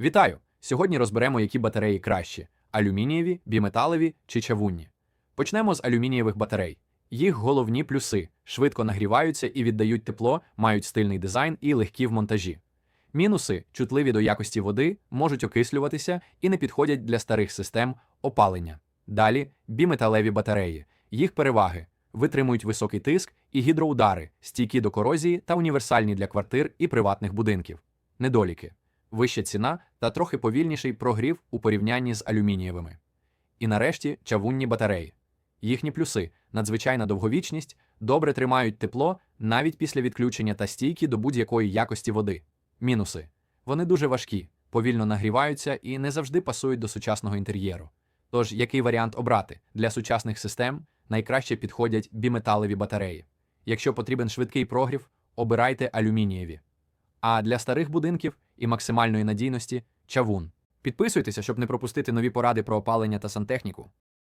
Вітаю! Сьогодні розберемо, які батареї кращі: алюмінієві, біметалеві чи чавунні. Почнемо з алюмінієвих батарей. Їх головні плюси швидко нагріваються і віддають тепло, мають стильний дизайн і легкі в монтажі. Мінуси, чутливі до якості води, можуть окислюватися і не підходять для старих систем опалення. Далі біметалеві батареї. Їх переваги витримують високий тиск і гідроудари, стійкі до корозії та універсальні для квартир і приватних будинків. Недоліки вища ціна та трохи повільніший прогрів у порівнянні з алюмінієвими. І нарешті чавунні батареї. Їхні плюси надзвичайна довговічність, добре тримають тепло навіть після відключення та стійкі до будь-якої якості води. Мінуси вони дуже важкі, повільно нагріваються і не завжди пасують до сучасного інтер'єру. Тож, який варіант обрати? Для сучасних систем найкраще підходять біметалеві батареї. Якщо потрібен швидкий прогрів, обирайте алюмінієві. А для старих будинків і максимальної надійності чавун. Підписуйтеся, щоб не пропустити нові поради про опалення та сантехніку.